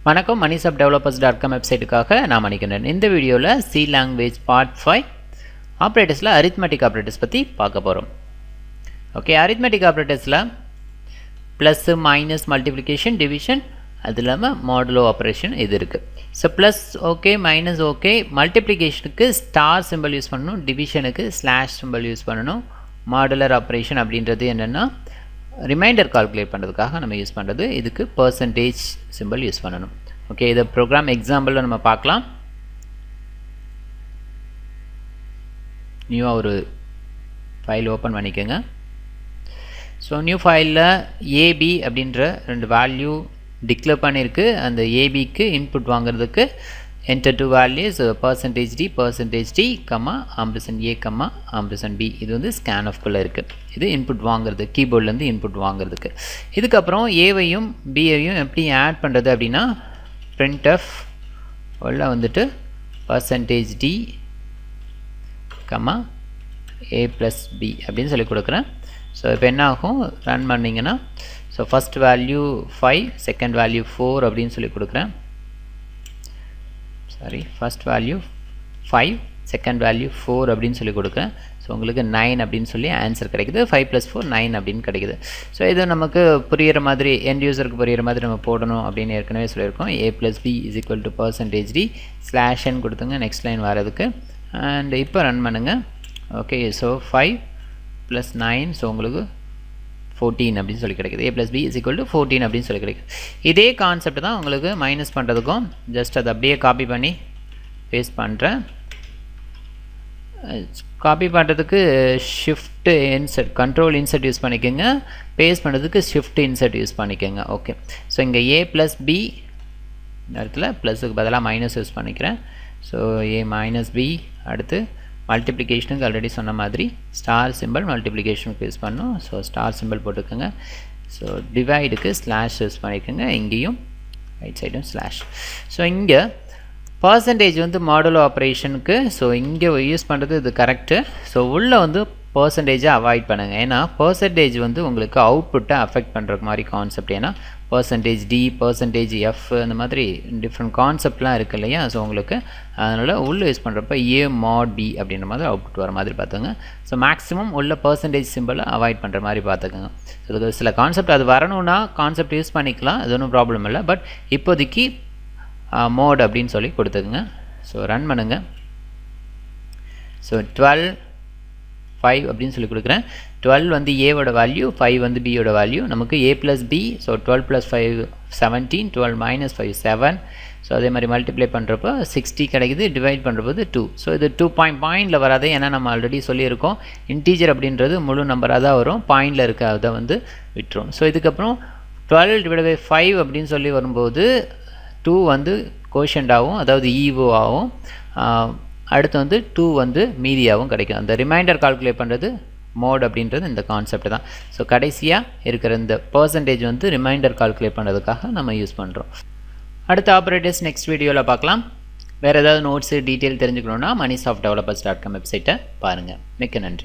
வணக்கம் மணிசாப் developers dot com வெப்சைட்டுக்காக நான் மணிக்கிறேன் இந்த வீடியோவில் சி லாங்குவேஜ் பார்ட் ஃபைவ் ஆப்ரேட்டர்ஸில் அரித்மெட்டிக் ஆப்ரேட்டர்ஸ் பற்றி பார்க்க போகிறோம் ஓகே அரித்மெட்டிக் ஆப்ரேட்டர்ஸில் ப்ளஸ்ஸு மைனஸ் மல்டிப்ளிகேஷன் டிவிஷன் அது இல்லாமல் மாடுலோ ஆப்ரேஷன் இது இருக்குது so plus okay minus okay மல்டிப்ளிகேஷனுக்கு star simple use பண்ணணும் டிவிஷனுக்கு ஸ்லாஷ் சிம்பிள் யூஸ் பண்ணணும் மாடுலர் ஆப்ரேஷன் அப்படின்றது என்னென்னா ரிமைண்டர் கால்குலேட் பண்ணுறதுக்காக நம்ம யூஸ் பண்ணுறது இதுக்கு பர்சன்டேஜ் சிம்பிள் யூஸ் பண்ணணும். ஓகே இதை ப்ரோக்ராம் எக்ஸாம்பிளில் நம்ம பார்க்கலாம். நியூவாக ஒரு ஃபைல் ஓப்பன் பண்ணிக்கோங்க. ஸோ நியூ ஃபைலில் ஏபி அப்படின்ற ரெண்டு வேல்யூ டிக்ளேர் பண்ணியிருக்கு அந்த ஏபிக்கு இன்புட் வாங்குறதுக்கு enter two values uh, percentage d percentage d comma ampersand A comma ampersand B இது வந்து ஸ்கேன் குள்ள இருக்குது இது இன்புட் வாங்குறது கீபோர்ட்லேருந்து இன்புட் வாங்குறதுக்கு. இதுக்கப்புறம் ஏவையும் பியையும் எப்படி ஆட் பண்ணுறது அப்படின்னா printf ஆஃப் உள்ள வந்துட்டு percentage D comma A plus B அப்படின்னு சொல்லி கொடுக்குறேன். ஸோ இப்போ என்ன ஆகும்? ரன் பண்ணிங்கன்னா so first value five second value four அப்படின்னு சொல்லி கொடுக்குறேன். Sorry first value five second value four அப்படின்னு சொல்லி கொடுக்குறேன். ஸோ உங்களுக்கு நைன் அப்படின்னு சொல்லி ஆன்சர் கிடைக்குது. ஃபைவ் ப்ளஸ் ஃபோர் நைன் அப்படின்னு கிடைக்குது. ஸோ இது நமக்கு புரியிற மாதிரி எண்ட் யூசருக்கு புரியிற மாதிரி நம்ம போடணும் அப்படின்னு ஏற்கனவே சொல்லியிருக்கோம். A plus B is equal to percentage D slash n கொடுத்துங்க நெக்ஸ்ட் லைன் வரதுக்கு அண்ட் இப்போ ரன் பண்ணுங்கள் okay so five plus nine so உங்களுக்கு ஃபோர்டீன் அப்படின்னு சொல்லி கிடைக்குது. A plus B is equal to fourteen அப்படின்னு சொல்லி கிடைக்குது. இதே கான்செப்ட் தான் உங்களுக்கு மைனஸ் பண்ணுறதுக்கும் ஜஸ்ட் அதை அப்படியே காப்பி பண்ணி பேஸ்ட் பண்ணுறேன் காப்பி பண்ணுறதுக்கு shift insert control insert use பண்ணிக்கோங்க. பேஸ்ட் பண்ணுறதுக்கு ஷிஃப்ட் இன்சர்ட் யூஸ் பண்ணிக்கோங்க. ஓகே ஸோ இங்கே ஏ ப்ளஸ் பி இந்த இடத்துல ப்ளஸுக்கு பதிலாக மைனஸ் யூஸ் பண்ணிக்கிறேன். ஸோ ஏ மைனஸ் பி அடுத்து மல்டிப்ளிகேஷனுக்கு ஆல்ரெடி சொன்ன மாதிரி ஸ்டார் சிம்பிள் மல்டிப்ளிகேஷனுக்கு யூஸ் பண்ணணும். ஸோ ஸ்டார் சிம்பிள் போட்டுக்கோங்க. ஸோ டிவைடுக்கு ஸ்லாஷ் யூஸ் பண்ணிக்கோங்க. இங்கேயும் ரைட் சைடும் ஸ்லாஷ் ஸோ இங்கே பர்சன்டேஜ் வந்து மாடுலோ ஆப்ரேஷனுக்கு ஸோ இங்கே யூஸ் பண்ணுறது இது கரெக்டு ஸோ உள்ளே வந்து பர்சன்டேஜை அவாய்ட் பண்ணுங்கள் ஏன்னா பர்சன்டேஜ் வந்து உங்களுக்கு அவுட்புட்டை அஃபெக்ட் பண்ணுற மாதிரி கான்செப்ட் ஏன்னா பர்சன்டேஜ் டி பர்சன்டேஜ் எஃப் அந்த மாதிரி டிஃப்ரெண்ட் கான்செப்ட்லாம் இருக்குது இல்லையா? ஸோ உங்களுக்கு அதனால் உள்ளே யூஸ் பண்ணுறப்ப ஏ மாட் பி அப்படின்ற மாதிரி அவுட்புட் வர மாதிரி பார்த்துங்க ஸோ மேக்ஸிமம் உள்ள பர்சன்டேஜ் சிம்பிளை அவாய்ட் பண்ணுற மாதிரி பார்த்துக்கோங்க. ஸோ சில கான்செப்ட் அது வரணும்னா கான்செப்ட் யூஸ் பண்ணிக்கலாம். அது ஒன்றும் ப்ராப்ளம் இல்லை. பட் இப்போதைக்கு மோட் அப்படின்னு சொல்லி கொடுத்துக்குங்க. ஸோ ரன் பண்ணுங்கள் ஸோ டுவெல் ஃபைவ் அப்படின்னு சொல்லி கொடுக்குறேன். டுவெல் வந்து ஏவோட வேல்யூ ஃபைவ் வந்து பியோட வேல்யூ நமக்கு A plus B so twelve plus five seventeen twelve minus five seven so அதே மாதிரி மல்டிப்ளை பண்ணுறப்போ சிக்ஸ்டி கிடைக்குது டிவைட் பண்ணுறப்போது டூ ஸோ இது டூ பாயிண்ட் பாயிண்டில் வராது ஏன்னா நம்ம ஆல்ரெடி சொல்லியிருக்கோம். இன்டீஜர் அப்படின்றது முழு நம்பராக தான் வரும். பாயிண்டில் இருக்க அதை வந்து விட்டுரும். ஸோ இதுக்கப்புறம் டுவெல் டிவைட் பை ஃபைவ் அப்படின்னு சொல்லி வரும்போது டூ வந்து கோஷண்டாகவும் அதாவது ஈவோ ஆகும். அடுத்து வந்து டூ வந்து மீதியாகவும் கிடைக்கும். அந்த ரிமைண்டர் கால்குலேட் பண்ணுறது மோட் அப்படின்றது இந்த கான்செப்ட் தான். ஸோ கடைசியாக இருக்கிற இந்த பர்சன்டேஜ் வந்து ரிமைண்டர் கால்குலேட் பண்ணுறதுக்காக நம்ம யூஸ் பண்ணுறோம் அடுத்த ஆப்ரேட்டர்ஸ் நெக்ஸ்ட் வீடியோவில் பார்க்கலாம். வேறு ஏதாவது நோட்ஸு டீட்டெயில் தெரிஞ்சுக்கணுன்னா Mani soft developers dot com வெப்சைட்டை பாருங்கள் மிக்க நன்றி.